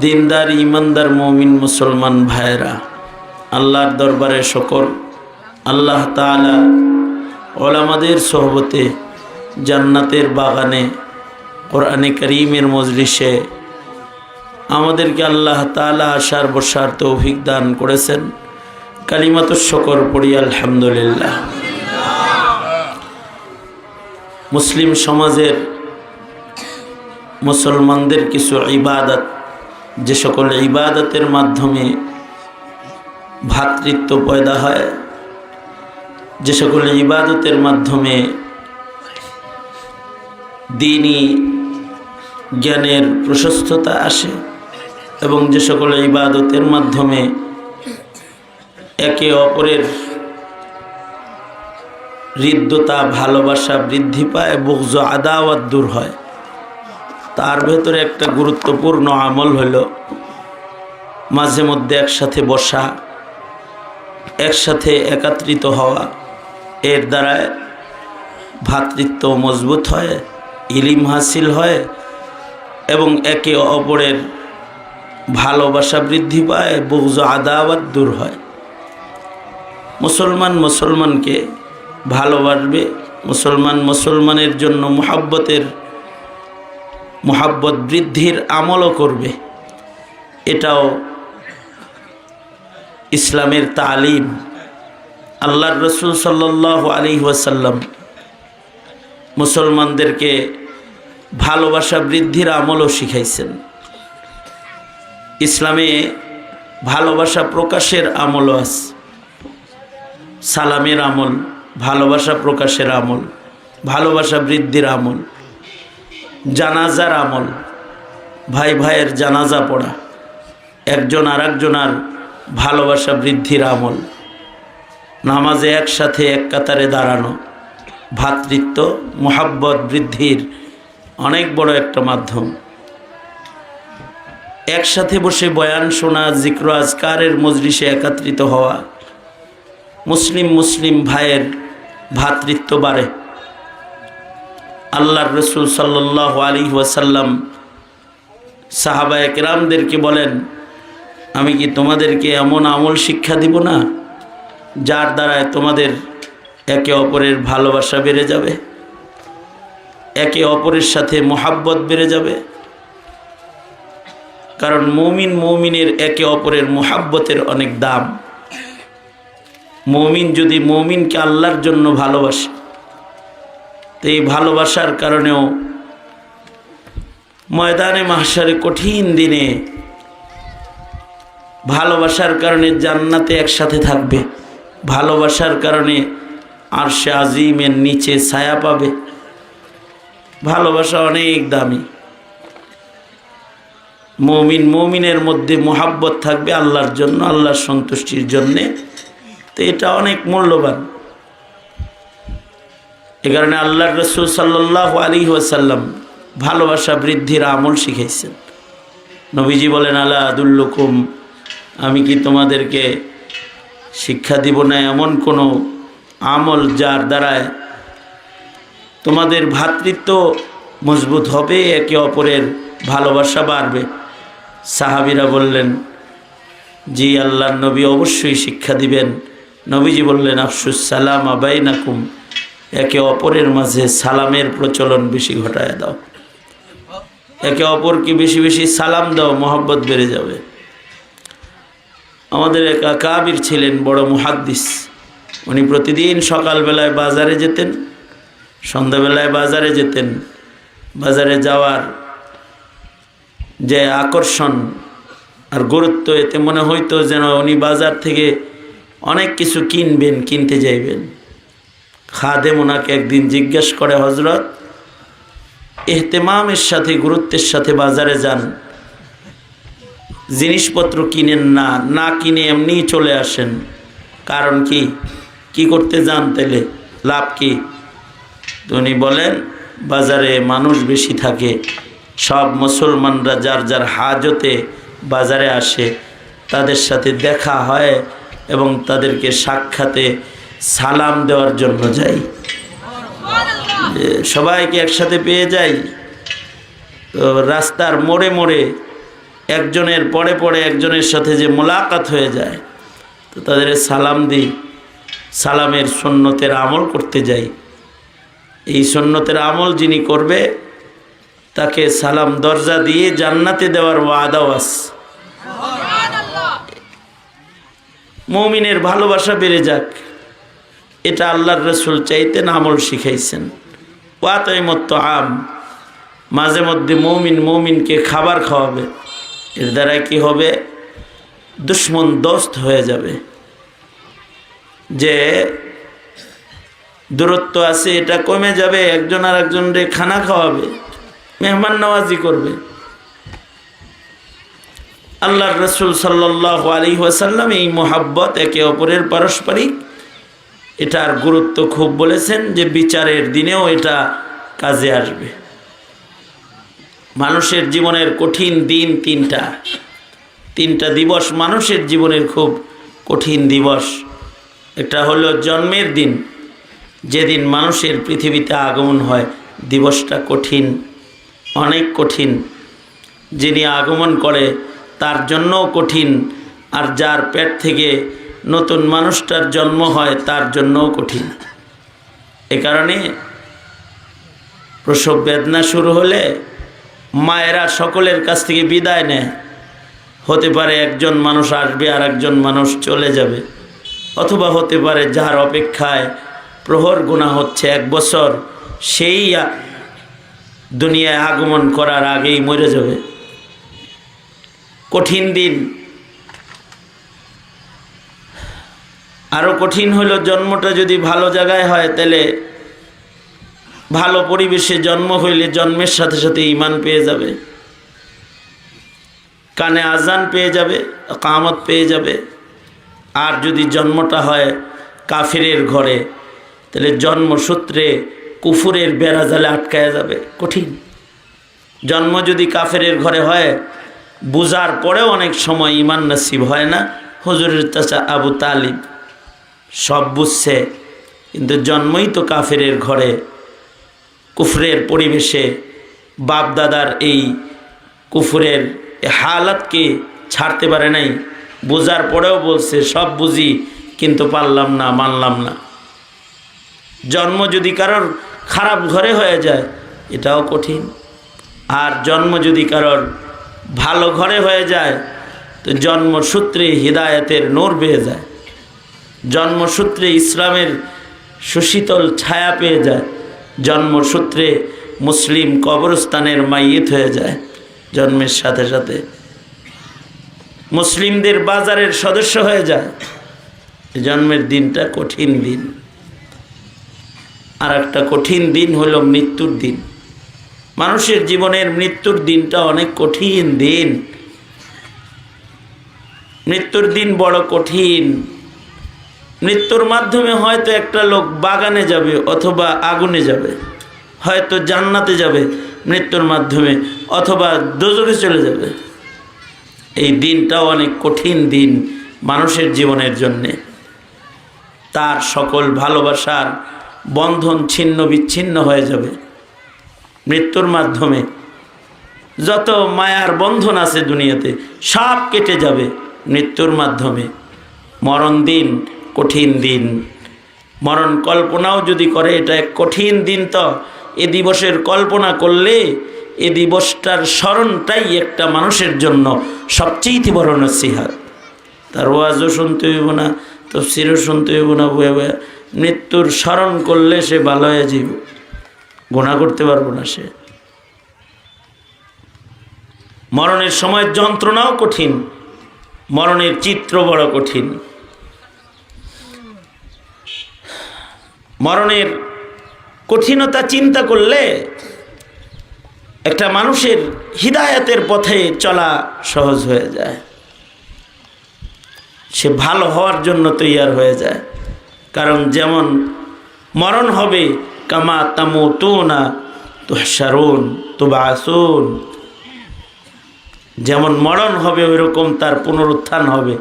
দিনদার, ইমানদার মমিন মুসলমান ভাইরা আল্লাহর দরবারে শকর। আল্লাহ তালা ওলামাদের সহবতে জান্নাতের বাগানে কোরআনে করিমের মজলিসে আমাদেরকে আল্লাহ তালা আসার বসার তৌফিক দান করেছেন। কালিমাত শকর পড়ি, আলহামদুলিল্লাহ। মুসলিম সমাজের মুসলমানদের কিছু ইবাদত যে সকল ইবাদতের মাধ্যমে ভ্রাতৃত্ব পয়দা হয়, যে সকল ইবাদতের মাধ্যমে দিনই জ্ঞানের প্রশস্ততা আসে এবং যে সকল ইবাদতের মাধ্যমে একে অপরের হৃদ্যতা, ভালোবাসা বৃদ্ধি পায় বুকজ আদাওয়াত দূর হয়। তার ভেতরে একটা গুরুত্বপূর্ণ আমল হলো মাঝে মধ্যে একসাথে বসা, একসাথে একাত্রিত হওয়া। এর দ্বারায় ভ্রাতৃত্ব মজবুত হয়, ইলিম হাসিল হয় এবং একে অপরের ভালোবাসা বৃদ্ধি পায় বুকজ আদাবাদ দূর হয়। মুসলমান মুসলমানকে ভালোবাসবে, মুসলমান মুসলমানের জন্য মোহাব্বতের মোহাব্বত বৃদ্ধির আমলও করবে। এটাও ইসলামের তালিম। আল্লাহর রসুল সাল্লাহ আলী ওয়াসাল্লাম মুসলমানদেরকে ভালোবাসা বৃদ্ধির আমলও শিখাইছেন। ইসলামে ভালোবাসা প্রকাশের আমলও আছে। সালামের আমল, ভালোবাসা প্রকাশের আমল, ভালোবাসা বৃদ্ধির আমল। জানাজার আমল। ভাই ভাইয়ের জানাজা পড়া। একজন আর একজনার ভালোবাসা বৃদ্ধির আমল। নামাজে একসাথে এক কাতারে দাঁড়ানো। ভ্রাতৃত্ব মোহাব্বত বৃদ্ধির অনেক বড় একটা মাধ্যম। একসাথে বসে বয়ান শোনা, জিক্র আজকারের মজলিসে একত্রিত হওয়া। মুসলিম মুসলিম ভাইয়ের ভ্রাতৃত্ব বাড়ে। আল্লাহর রসুল সাল্লাহ আলী ওয়াসাল্লাম সাহাবা একরামদেরকে বলেন, আমি কি তোমাদেরকে এমন আমল শিক্ষা দিব না, যার দ্বারায় তোমাদের একে অপরের ভালোবাসা বেড়ে যাবে, একে অপরের সাথে মোহাব্বত বেড়ে যাবে? কারণ মৌমিন মৌমিনের একে অপরের মোহাব্বতের অনেক দাম। মৌমিন যদি মৌমিনকে আল্লাহর জন্য ভালোবাসে তো এই ভালোবাসার কারণেও ময়দানে মাহসারে কঠিন দিনে ভালোবাসার কারণে জান্নাতে একসাথে থাকবে। ভালোবাসার কারণে আর সে আজিমের নিচে ছায়া পাবে। ভালোবাসা অনেক দামি। মমিন মমিনের মধ্যে মোহাব্বত থাকবে আল্লাহর জন্য, আল্লাহর সন্তুষ্টির জন্যে। তো এটা অনেক মূল্যবান। এ কারণে আল্লাহর রসুল সাল্লাহ আলী ওয়াসাল্লাম ভালোবাসা বৃদ্ধির আমল শিখাইছেন। নবীজি বলেন আল্লাহ আদুল্লুকুম, আমি কি তোমাদেরকে শিক্ষা দিব না? এমন কোনো আমল যার দ্বারায় তোমাদের ভ্রাতৃত্ব মজবুত হবে, একে অপরের ভালোবাসা বাড়বে? সাহাবিরা বললেন, জি আল্লাহ নবী অবশ্যই শিক্ষা দিবেন। নবীজি বললেন, আফসুস সালাম আবাই নাকুম একে অপরের মাঝে সালামের প্রচলন বেশি ঘটায় দাও। একে অপরকে বেশি বেশি সালাম দাও, মোহাব্বত বেড়ে যাবে। আমাদের এক আকাবির ছিলেন বড় মুহাদ্দিস। উনি প্রতিদিন সকালবেলায় বাজারে যেতেন, সন্ধ্যাবেলায় বাজারে যেতেন। বাজারে যাওয়ার যে আকর্ষণ আর গুরুত্ব, এতে মনে হইতো যেন উনি বাজার থেকে অনেক কিছু কিনবেন, কিনতে যাইবেন। খাদেম ওনাকে একদিন জিজ্ঞেস করে হজরত এহতেমামের সাথে, গুরুত্বের সাথে বাজারে যান। জিনিসপত্র কিনেন না না কিনে এমনিই চলে আসেন। কারণ কি? কি করতে যান তাহলে লাভ কি? উনি বলেন, বাজারে মানুষ বেশি থাকে। সব মুসলমানরা যার যার হাজতে বাজারে আসে। তাদের সাথে দেখা হয় এবং তাদেরকে সাক্ষাতে সালাম দেওয়ার জন্য যাই। সবাইকে একসাথে পেয়ে যাই। তো রাস্তার মোড়ে মোড়ে একজনের পরে পরে একজনের সাথে যে মোলাকাত হয়ে যায় তো তাদের সালাম দিই। সালামের সন্ন্যতের আমল করতে যাই। এই সন্ন্যতের আমল যিনি করবে তাকে সালাম দরজা দিয়ে জান্নাতে দেওয়ার ওয়াদাও আস মৌমিনের ভালোবাসা বেড়ে যাক। এটা আল্লাহর রসুল চাইতেন আমল শিখাইছেন। ওয়াতমত্ত আম মাঝে মধ্যে মৌমিন মৌমিনকে খাবার খাওয়াবে। এর দ্বারা কি হবে? দুশ্মন দোস্ত হয়ে যাবে। যে দূরত্ব আছে, এটা কমে যাবে, একজন আর একজনরে খানা খাওয়াবে, মেহমান নওয়াজি করবে। আল্লাহর রসুল সাল্লাহ আলী ওয়াসাল্লাম এই মোহাব্বত একে অপরের পারস্পরিক এটার গুরুত্ব খুব বলেছেন যে বিচারের দিনেও এটা কাজে আসবে। মানুষের জীবনের কঠিন দিন তিনটা। তিনটা দিবস মানুষের জীবনের খুব কঠিন দিবস। এটা হলো জন্মের দিন। যেদিন মানুষের পৃথিবীতে আগমন হয়, দিবসটা কঠিন, অনেক কঠিন। যিনি আগমন করে, তার জন্যও কঠিন। আর যার পেট থেকে নতুন মানুষটার জন্ম হয় তার জন্যও কঠিন। এ কারণে প্রসব বেদনা শুরু হলে মায়েরা সকলের কাছ থেকে বিদায় নেয়। হতে পারে একজন মানুষ আসবে আর একজন মানুষ চলে যাবে। অথবা হতে পারে যার অপেক্ষায় প্রহর গুণা হচ্ছে এক বছর, সেই দুনিয়ায় আগমন করার আগেই মরে যাবে। কঠিন দিন আরও কঠিন হলো জন্মটা যদি ভালো জায়গায় হয়, তাহলে ভালো পরিবেশে জন্ম হইলে জন্মের সাথে সাথে ইমান পেয়ে যাবে। কানে আজান পেয়ে যাবে কামত পেয়ে যাবে। আর যদি জন্মটা হয় কাফিরের ঘরে, তাহলে জন্মসূত্রে কুফুরের বেড়া জালে আটকায় যাবে। কঠিন। জন্ম যদি কাফেরের ঘরে হয় বুজার পরেও অনেক সময় ইমান নাসিব হয় না। হুজুরের চাচা আবু তালিব সব বুঝছে, কিন্তু জন্মই তো কাফেরের ঘরে, কুফরের পরিবেশে বাপ দাদার এই কুফরের হালাতকে ছাড়তে পারে নাই। বোঝার পরেও বলছে, সব বুঝি, কিন্তু পারলাম না, মানলাম না। জন্ম যদি কারোর খারাপ ঘরে হয়ে যায়, এটাও কঠিন। আর জন্ম যদি কারোর ভালো ঘরে হয়ে যায়, তো জন্মসূত্রে হৃদায়তের নোর বেয়ে যায়। জন্মসূত্রে ইসলামের সুশীতল ছায়া পেয়ে যায়। জন্মসূত্রে মুসলিম কবরস্থানের মাইয়েত হয়ে যায় জন্মের সাথে সাথে। মুসলিমদের বাজারের সদস্য হয়ে যায়। জন্মের দিনটা কঠিন দিন। আর একটা কঠিন দিন হলো মৃত্যুর দিন। মানুষের জীবনের মৃত্যুর দিনটা অনেক কঠিন দিন। মৃত্যুর দিন বড় কঠিন। মৃত্যুর মাধ্যমে হয়তো একটা লোক বাগানে যাবে অথবা আগুনে যাবে, হয়তো জান্নাতে যাবে মৃত্যুর মাধ্যমে, অথবা দোজরে চলে যাবে। এই দিনটাও অনেক কঠিন দিন মানুষের জীবনের জন্যে। তার সকল ভালোবাসার বন্ধন ছিন্ন বিচ্ছিন্ন হয়ে যাবে। মৃত্যুর মাধ্যমে যত মায়ার বন্ধন আছে দুনিয়াতে, সব কেটে যাবে মৃত্যুর মাধ্যমে। মরণ দিন কঠিন দিন। মরণ কল্পনাও যদি করে, এটা এক কঠিন দিন তো। এ দিবসের কল্পনা করলে এ দিবসটার স্মরণটাই একটা মানুষের জন্য সবচেয়ে বড় নসিহাত। তার ওয়াজও শুনতে হইব না তো তফসিরও শুনতে হইব না, বয়ে বয়ে। মৃত্যুর স্মরণ করলে সে ভালো হয়ে যাইব। গোনা করতে পারব না সে। মরণের সময় যন্ত্রণাও কঠিন। মরণের চিত্র বড় কঠিন। মরণের কঠিনতা চিন্তা করলে একটা মানুষের হৃদায়তের পথে চলা সহজ হয়ে যায়। সে ভালো হওয়ার জন্য তৈয়ার হয়ে যায়। কারণ যেমন মরণ হবে, কামা তামু তু না তো সারুন তো বাসুন যেমন মরণ হবে ওই রকম তার পুনরুত্থান হবে।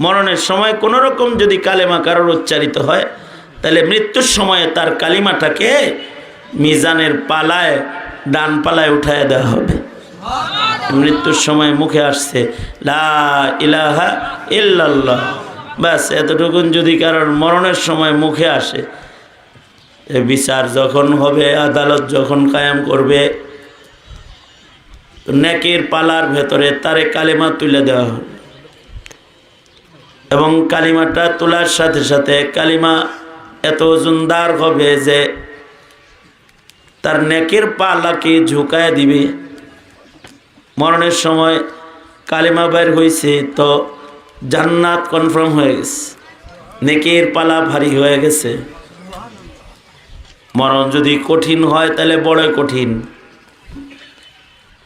মরণের সময় কোনো রকম যদি কালেমা কারোর উচ্চারিত হয় তাহলে মৃত্যুর সময়ে তার কালিমাটাকে মিজানের পালায় ডান পালায় উঠায় দেওয়া হবে। মৃত্যুর সময় মুখে আসছে লা ইলাহা ইল্লাল্লাহ। ব্যাস এতটুকুন যদি কারোর মরণের সময় মুখে আসে বিচার যখন হবে আদালত যখন কায়েম করবে নেকের পালার ভেতরে তারে কালিমা তুলে দেওয়া হবে। এবং কালিমাটা তোলার সাথে সাথে কালিমা এত জুন্দার হবে যে তার নেকের পালাকে ঝুঁকায় দিবে। মরণের সময় কালিমা বাইর হয়েছে তো জান্নাত কনফার্ম হয়ে গেছে। নেকের পালা ভারী হয়ে গেছে। মরণ যদি কঠিন হয় তাহলে বড় কঠিন।